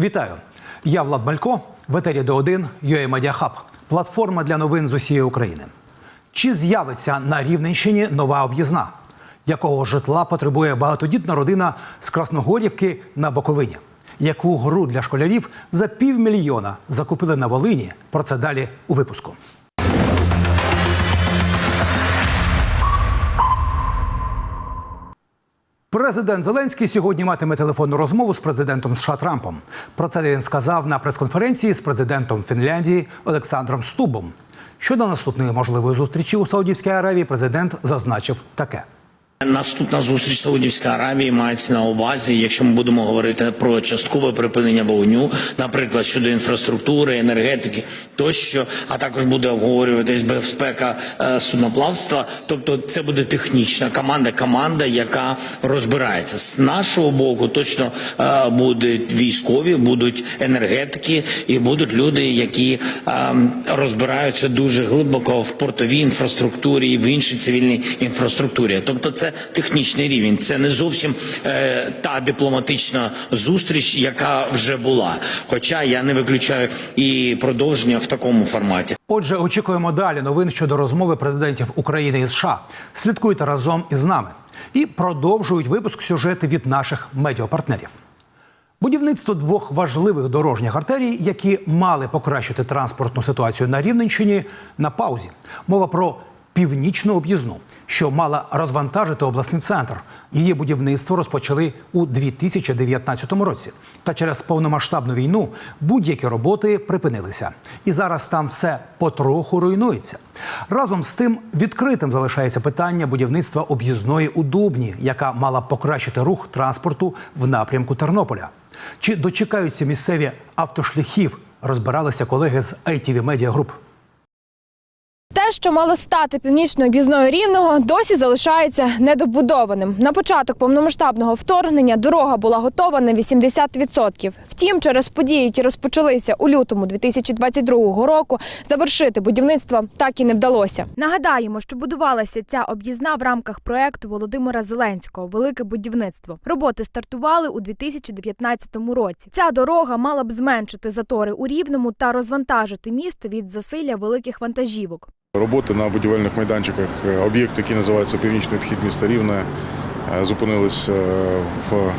Вітаю! Я Влад Малько, в етері до 1 UA Media Hub. платформа для новин з усієї України. Чи з'явиться на Рівненщині нова об'їзна? Якого житла потребує багатодітна родина з Красногорівки на Боковині? Яку гру для школярів за півмільйона закупили на Волині? Про це далі у випуску. Президент Зеленський сьогодні матиме телефонну розмову з президентом США Трампом. Про це він сказав на прес-конференції з президентом Фінляндії Олександром Стубом. Щодо наступної можливої зустрічі у Саудівській Аравії, президент зазначив таке. Наступна зустріч Саудівської Аравії мається на увазі, якщо ми будемо говорити про часткове припинення вогню, наприклад, щодо інфраструктури, енергетики тощо, а також буде обговорюватись безпека е, судноплавства. Тобто, це буде технічна команда, команда, яка розбирається з нашого боку. Точно е, будуть військові, будуть енергетики і будуть люди, які е, розбираються дуже глибоко в портовій інфраструктурі і в іншій цивільній інфраструктурі. Тобто, це технічний рівень. Це не зовсім е, та дипломатична зустріч, яка вже була. Хоча я не виключаю і продовження в такому форматі. Отже, очікуємо далі новин щодо розмови президентів України і США. Слідкуйте разом із нами і продовжують випуск сюжети від наших медіапартнерів. Будівництво двох важливих дорожніх артерій, які мали покращити транспортну ситуацію на Рівненщині, на паузі. Мова про північну об'їзну, що мала розвантажити обласний центр. Її будівництво розпочали у 2019 році. Та через повномасштабну війну будь-які роботи припинилися. І зараз там все потроху руйнується. Разом з тим відкритим залишається питання будівництва об'їзної у Дубні, яка мала покращити рух транспорту в напрямку Тернополя. Чи дочекаються місцеві автошляхів? Розбиралися колеги з ITV Media Group. Що мало стати північною об'їзною рівного, досі залишається недобудованим. На початок повномасштабного вторгнення дорога була готова на 80%. Втім, через події, які розпочалися у лютому 2022 року, завершити будівництво так і не вдалося. Нагадаємо, що будувалася ця об'їзна в рамках проекту Володимира Зеленського Велике будівництво. Роботи стартували у 2019 році. Ця дорога мала б зменшити затори у рівному та розвантажити місто від засилля великих вантажівок. Роботи на будівельних майданчиках е, об'єкт, який називається Північний обхід міста Рівне, е, зупинились е, в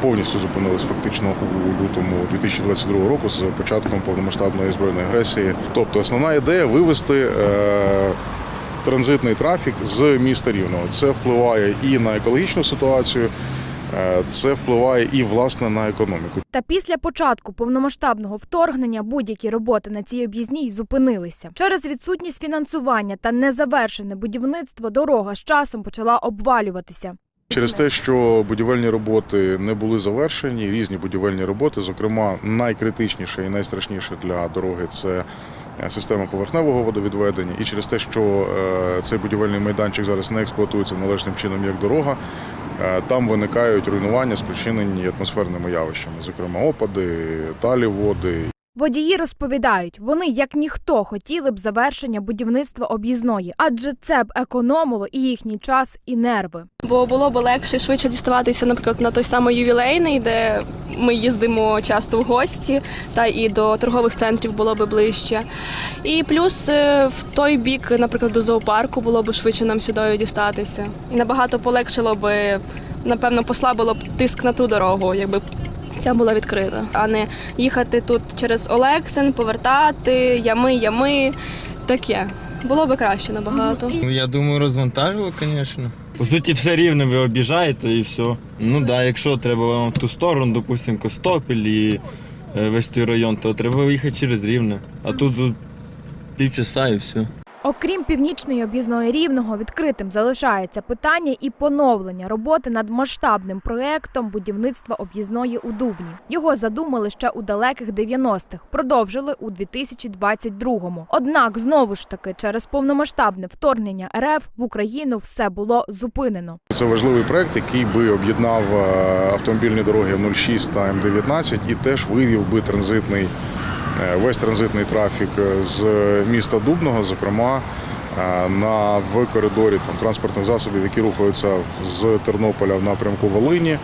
повністю зупинились фактично у лютому 2022 року з початком повномасштабної збройної агресії. Тобто основна ідея вивести транзитний трафік з міста Рівного. Це впливає і на екологічну ситуацію, це впливає і власне на економіку. Та після початку повномасштабного вторгнення будь-які роботи на цій об'їзній зупинилися. Через відсутність фінансування та незавершене будівництво дорога з часом почала обвалюватися. Через те, що будівельні роботи не були завершені, різні будівельні роботи, зокрема, найкритичніше і найстрашніше для дороги це е, система поверхневого водовідведення. І через те, що е, цей будівельний майданчик зараз не експлуатується належним чином як дорога, там виникають руйнування, спричинені атмосферними явищами, зокрема опади, талі води Водії розповідають, вони як ніхто хотіли б завершення будівництва об'їзної, адже це б економило і їхній час, і нерви. Бо було б легше швидше діставатися, наприклад, на той самий ювілейний, де ми їздимо часто в гості, та і до торгових центрів було б ближче. І плюс е, в той бік, наприклад, до зоопарку було б швидше нам сюди дістатися. І набагато полегшило би, напевно, послабило б тиск на ту дорогу, якби ця була відкрита, а не їхати тут через Олексин, повертати, ями, ями. Таке. Було би краще набагато. Ну, я думаю, розвантажило, звісно. По суті, все рівне ви об'їжджаєте і все. Ну так, да, якщо треба вам в ту сторону, допустимо, Костопіль і е, весь той район, то треба їхати через рівне. А тут, тут півчаса і все. Окрім північної об'їзної рівного, відкритим залишається питання і поновлення роботи над масштабним проектом будівництва об'їзної у Дубні. Його задумали ще у далеких 90-х, продовжили у 2022-му. Однак знову ж таки через повномасштабне вторгнення РФ в Україну все було зупинено. Це важливий проект, який би об'єднав е, автомобільні дороги М06 та М19 і теж вивів би транзитний весь транзитний трафік з міста Дубного, зокрема е, на в коридорі там транспортних засобів, які рухаються з Тернополя в напрямку Волині.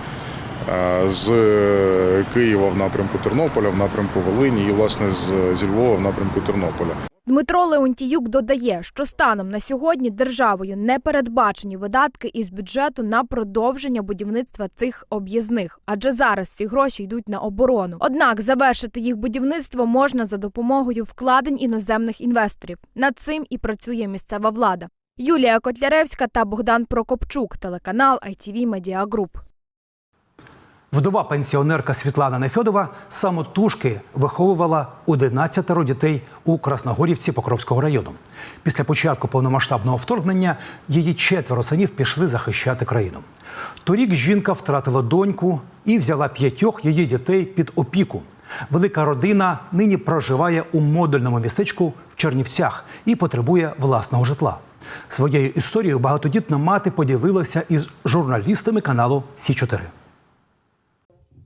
е, з е, Києва в напрямку Тернополя, в напрямку Волині і власне з зі Львова в напрямку Тернополя. Дмитро Леонтіюк додає, що станом на сьогодні державою не передбачені видатки із бюджету на продовження будівництва цих об'їзних, адже зараз всі гроші йдуть на оборону. Однак завершити їх будівництво можна за допомогою вкладень іноземних інвесторів. Над цим і працює місцева влада. Юлія Котляревська та Богдан Прокопчук, телеканал ITV Media Group. Вдова пенсіонерка Світлана Нефьодова самотужки виховувала 11 дітей у Красногорівці Покровського району. Після початку повномасштабного вторгнення її четверо синів пішли захищати країну. Торік жінка втратила доньку і взяла п'ятьох її дітей під опіку. Велика родина нині проживає у модульному містечку в Чернівцях і потребує власного житла. Своєю історією багатодітна мати поділилася із журналістами каналу Сі 4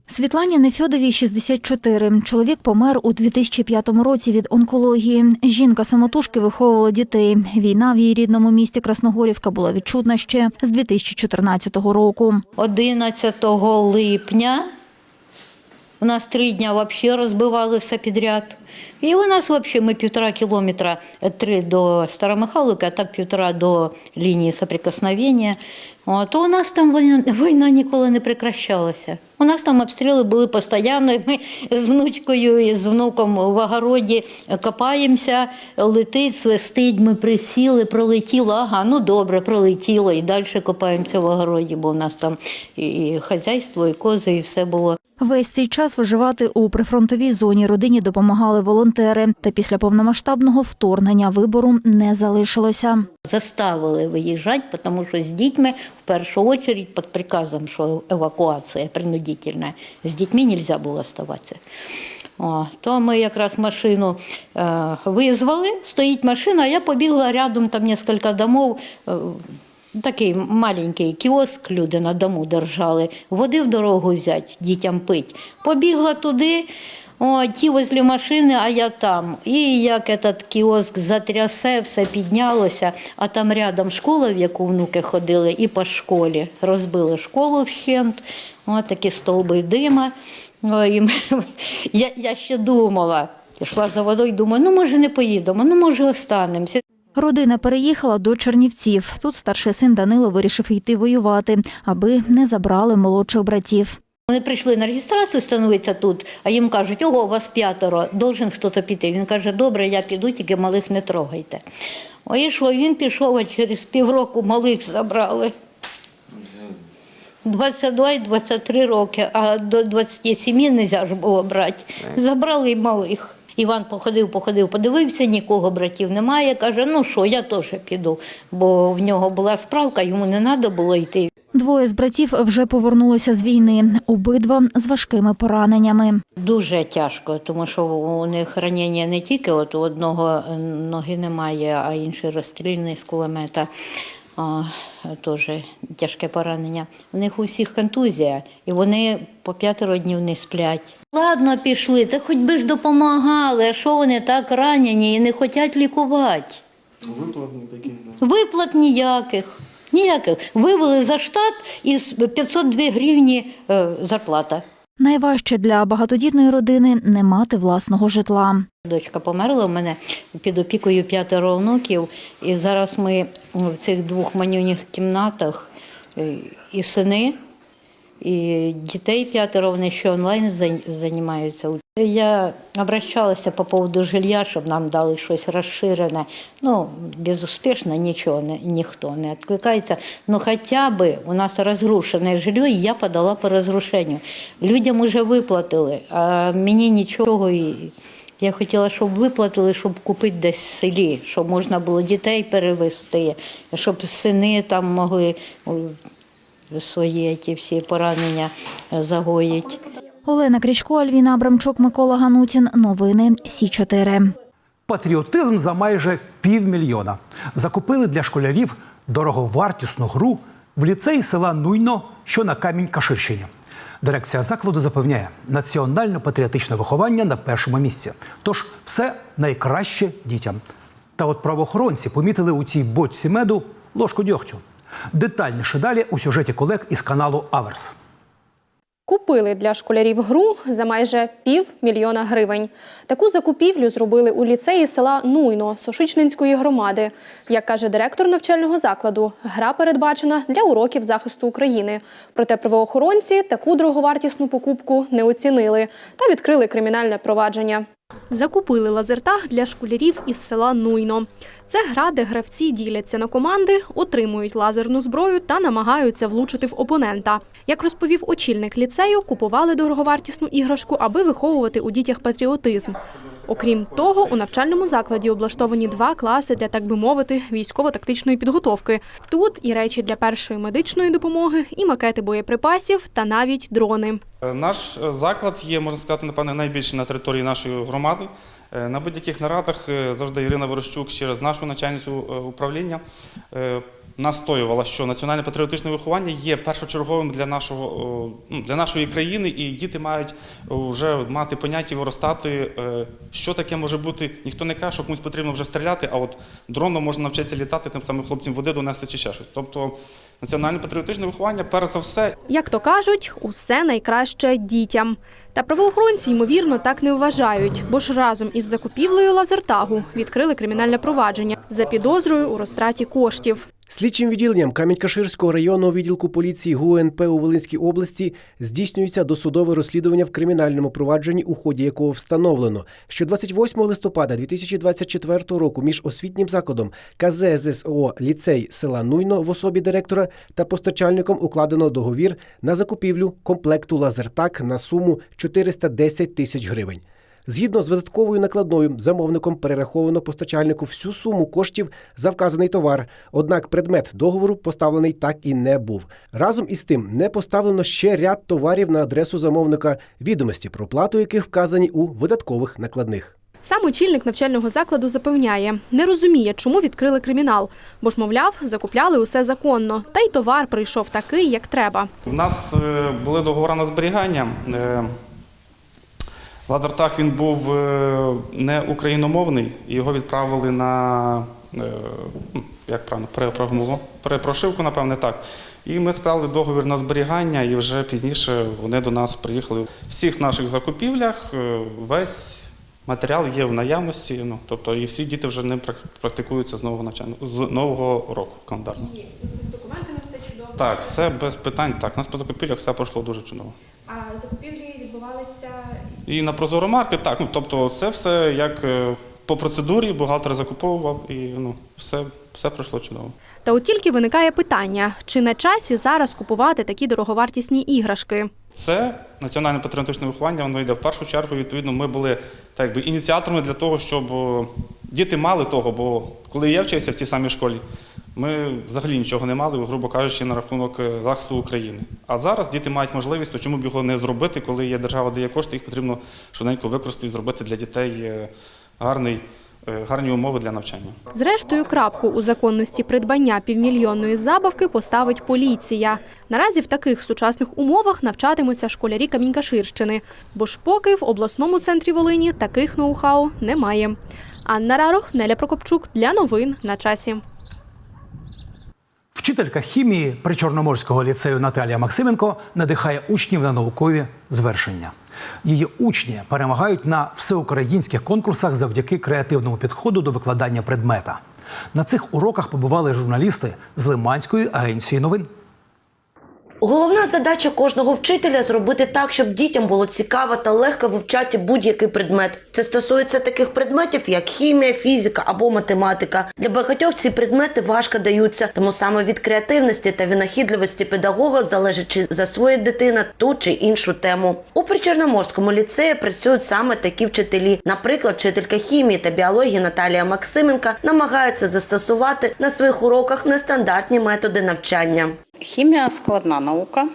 Світлані Нефьодовій 64. Чоловік помер у 2005 році від онкології. Жінка самотужки виховувала дітей. Війна в її рідному місті Красногорівка була відчутна ще з 2014 року. 11 липня у нас три дня вообще розбивали все підряд. І у нас вообще ми півтора кілометра, три до Старомихайловки, а так півтора до лінії соприкосновення. О, то у нас там війна, війна ніколи не прекращалася. У нас там обстріли були постійно, і ми з внучкою і з внуком в огороді копаємося, летить, свистить, ми присіли, пролетіло, ага, ну добре, пролетіло, і далі копаємося в огороді, бо у нас там і хазяйство, і кози, і все було. Весь цей час виживати у прифронтовій зоні родині допомагали волонтери. Та після повномасштабного вторгнення вибору не залишилося. Заставили виїжджати, тому що з дітьми в першу чергу під приказом, що евакуація принудительна, з дітьми не можна було оставатися. О, то ми якраз машину е, визвали, стоїть машина, а я побігла рядом, там кілька домов. Е, Такий маленький кіоск люди на дому держали, води в дорогу взяти, дітям пить. Побігла туди, о, ті возле машини, а я там. І як этот кіоск затрясе, все піднялося, а там рядом школа, в яку внуки ходили, і по школі. Розбили школу вщент, о, такі стовби дима. О, і я, я ще думала, йшла за водою, думаю, ну може не поїдемо, ну може останемося. Родина переїхала до Чернівців. Тут старший син Данило вирішив йти воювати, аби не забрали молодших братів. Вони прийшли на реєстрацію, становиться тут, а їм кажуть, ого, у вас п'ятеро, должен хтось піти. Він каже, добре, я піду, тільки малих не трогайте. О, і що, він пішов, а через півроку малих забрали. 22 і 23 роки, а до 27 не можна ж було брати. Забрали й малих. Іван походив, походив, подивився, нікого братів немає. Каже, ну що, я теж піду, бо в нього була справка, йому не треба було йти. Двоє з братів вже повернулися з війни, обидва з важкими пораненнями. Дуже тяжко, тому що у них ранення не тільки от у одного ноги немає, а інший розстрільний з кулемета. А, теж тяжке поранення. У них у всіх контузія, і вони по п'ятеро днів не сплять. Ладно, пішли, та хоч би ж допомагали, а що вони так ранені і не хочуть лікувати. Виплат таких. Виплат ніяких. Ніяких. Вивели за штат і з 502 гривні е, зарплата. Найважче для багатодітної родини не мати власного житла. Дочка померла у мене під опікою п'ятеро онуків, і зараз ми в цих двох манюніх кімнатах е, і сини, і дітей п'ятеро, вони ще онлайн займаються. Я обращалася по поводу жилья, щоб нам дали щось розширене. Ну, безуспішно нічого, не, ніхто не відкликається. Ну, хоча б у нас розрушене жилье, і я подала по розрушенню. Людям вже виплатили, а мені нічого. І... Я хотіла, щоб виплатили, щоб купити десь в селі, щоб можна було дітей перевезти, щоб сини там могли свої ті всі поранення загоїти. Олена Крічко, Альвіна Абрамчук, Микола Ганутін. Новини Сі 4 Патріотизм за майже півмільйона. Закупили для школярів дороговартісну гру в ліцеї села Нуйно, що на камінь Каширщині. Дирекція закладу запевняє, національно-патріотичне виховання на першому місці. Тож все найкраще дітям. Та от правоохоронці помітили у цій бочці меду ложку дьогтю. Детальніше далі у сюжеті колег із каналу Аверс. Купили для школярів гру за майже пів мільйона гривень. Таку закупівлю зробили у ліцеї села Нуйно Сошичнинської громади. Як каже директор навчального закладу, гра передбачена для уроків захисту України. Проте правоохоронці таку дороговартісну покупку не оцінили та відкрили кримінальне провадження. Закупили лазертаг для школярів із села Нуйно. Це гра, де гравці діляться на команди, отримують лазерну зброю та намагаються влучити в опонента. Як розповів очільник ліцею, купували дороговартісну іграшку, аби виховувати у дітях патріотизм. Окрім того, у навчальному закладі облаштовані два класи для, так би мовити, військово-тактичної підготовки. Тут і речі для першої медичної допомоги, і макети боєприпасів, та навіть дрони. Е, Наш е, заклад є, можна сказати, напевне, найбільший на території нашої громади. Е, На будь-яких нарадах завжди Ірина Ворощук через нашу начальницю управління настоювала, що національне патріотичне виховання є першочерговим для нашого ну, для нашої країни, і діти мають вже мати поняття виростати, е, що таке може бути. Ніхто не каже, що комусь потрібно вже стріляти, а от дроном можна навчитися літати, тим самим хлопцям води донести чи ще щось. Тобто національне патріотичне виховання, перш за все, Як то кажуть, усе найкраще дітям. Та правоохоронці, ймовірно, так не вважають, бо ж разом із закупівлею лазертагу відкрили кримінальне провадження за підозрою у розтраті коштів. Слідчим відділенням Камінь-Каширського районного відділку поліції ГУНП у Волинській області здійснюється досудове розслідування в кримінальному провадженні, у ході якого встановлено, що 28 листопада 2024 року між освітнім закладом КЗСО ліцей села Нуйно в особі директора та постачальником укладено договір на закупівлю комплекту лазертак на суму 410 тисяч гривень. Згідно з видатковою накладною, замовником перераховано постачальнику всю суму коштів за вказаний товар. Однак предмет договору поставлений так і не був. Разом із тим не поставлено ще ряд товарів на адресу замовника, відомості про плату яких вказані у видаткових накладних. Сам очільник навчального закладу запевняє, не розуміє, чому відкрили кримінал, бо ж, мовляв, закупляли усе законно, та й товар прийшов такий, як треба. У нас е, були договори на зберігання. Лазертаг він був е, не україномовний, і його відправили на е, як правильно, перепрошивку, напевне, так. І ми склали договір на зберігання, і вже пізніше вони до нас приїхали. В всіх наших закупівлях е, весь матеріал є в наявності. Ну, тобто, і всі діти вже не прак- практикуються з нового навчального з нового року календарного. З документами все чудово. Так, все без питань. Так, у нас по закупівлях все пройшло дуже чудово. А закупівлі І на прозоро маркет, так, ну тобто це все як е, по процедурі, бухгалтер закуповував і ну, все, все пройшло чудово. Та от тільки виникає питання, чи на часі зараз купувати такі дороговартісні іграшки. Це національне патріотичне виховання, воно йде в першу чергу. Відповідно, ми були так би ініціаторами для того, щоб діти мали того. Бо коли я вчився в тій самій школі, ми взагалі нічого не мали, грубо кажучи, на рахунок е, захисту України. А зараз діти мають можливість, то чому б його не зробити, коли є держава дає кошти, їх потрібно швиденько використати і зробити для дітей е, гарний, е, гарні умови для навчання. Зрештою, крапку у законності придбання півмільйонної забавки поставить поліція. Наразі в таких сучасних умовах навчатимуться школярі Камінькаширщини, бо ж поки в обласному центрі Волині таких ноу-хау немає. Анна Рарох, Неля Прокопчук для новин на часі. Вчителька хімії Причорноморського ліцею Наталія Максименко надихає учнів на наукові звершення. Її учні перемагають на всеукраїнських конкурсах завдяки креативному підходу до викладання предмета. На цих уроках побували журналісти з Лиманської агенції новин. Головна задача кожного вчителя зробити так, щоб дітям було цікаво та легко вивчати будь-який предмет. Це стосується таких предметів, як хімія, фізика або математика. Для багатьох ці предмети важко даються, тому саме від креативності та винахідливості педагога залежить, чи засвоїть дитина ту чи іншу тему. У Причорноморському ліцеї працюють саме такі вчителі. Наприклад, вчителька хімії та біології Наталія Максименка намагається застосувати на своїх уроках нестандартні методи навчання. Хімія складна наука, е,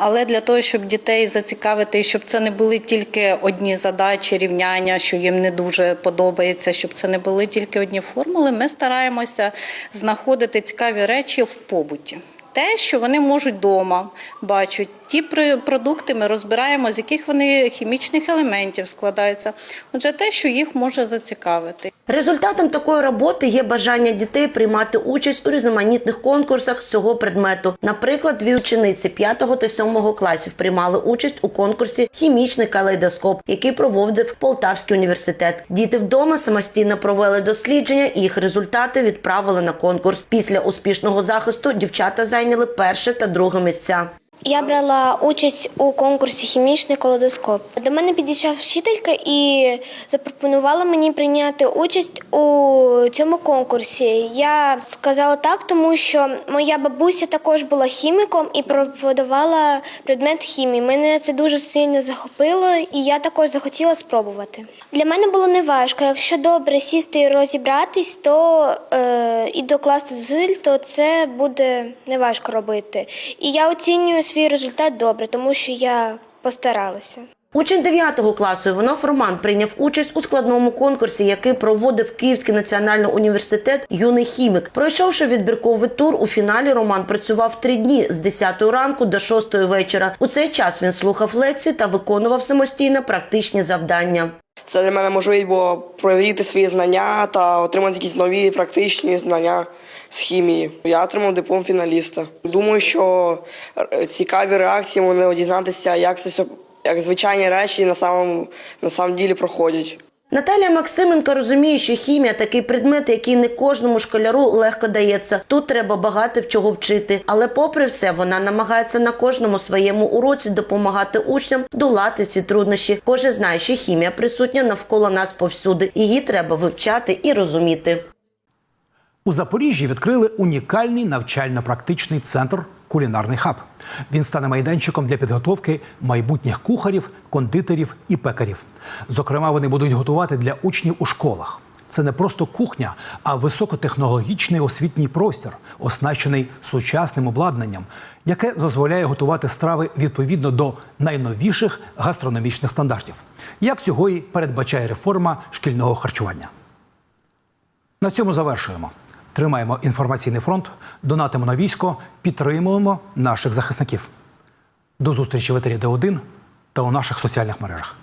але для того, щоб дітей зацікавити, щоб це не були тільки одні задачі, рівняння, що їм не дуже подобається, щоб це не були тільки одні формули, ми стараємося знаходити цікаві речі в побуті. Те, що вони можуть вдома бачать, ті продукти ми розбираємо, з яких вони хімічних елементів складаються. Отже, те, що їх може зацікавити. Результатом такої роботи є бажання дітей приймати участь у різноманітних конкурсах з цього предмету. Наприклад, дві учениці 5 та 7 класів приймали участь у конкурсі Хімічний калейдоскоп, який проводив Полтавський університет. Діти вдома самостійно провели дослідження, і їх результати відправили на конкурс. Після успішного захисту дівчата зайняли перше та друге місця. Я брала участь у конкурсі Хімічний колодоскоп. До мене підійшла вчителька і запропонувала мені прийняти участь у цьому конкурсі. Я сказала так, тому що моя бабуся також була хіміком і преподавала предмет хімії. Мене це дуже сильно захопило, і я також захотіла спробувати. Для мене було неважко. Якщо добре сісти і розібратись, то е, і докласти зусиль, то це буде неважко робити. І я оцінюю свій результат добре, тому що я постаралася. Учень 9 класу Іванов Роман прийняв участь у складному конкурсі, який проводив Київський національний університет Юний хімік. Пройшовши відбірковий тур, у фіналі Роман працював три дні з 10 ранку до 6 вечора. У цей час він слухав лекції та виконував самостійно практичні завдання. Це для мене можливість було перевірити свої знання та отримати якісь нові практичні знання з хімії. Я отримав диплом фіналіста. Думаю, що е, цікаві реакції вони дізнатися, як це все, як звичайні речі на самому на самом ділі проходять. Наталія Максименко розуміє, що хімія такий предмет, який не кожному школяру легко дається. Тут треба багато в чого вчити. Але, попри все, вона намагається на кожному своєму уроці допомагати учням долати ці труднощі. Кожен знає, що хімія присутня навколо нас повсюди. Її треба вивчати і розуміти. У Запоріжжі відкрили унікальний навчально-практичний центр Кулінарний хаб. Він стане майданчиком для підготовки майбутніх кухарів, кондитерів і пекарів. Зокрема, вони будуть готувати для учнів у школах. Це не просто кухня, а високотехнологічний освітній простір, оснащений сучасним обладнанням, яке дозволяє готувати страви відповідно до найновіших гастрономічних стандартів. Як цього і передбачає реформа шкільного харчування. На цьому завершуємо. Тримаємо інформаційний фронт, донатимо на військо, підтримуємо наших захисників. До зустрічі в етері Д1 та у наших соціальних мережах.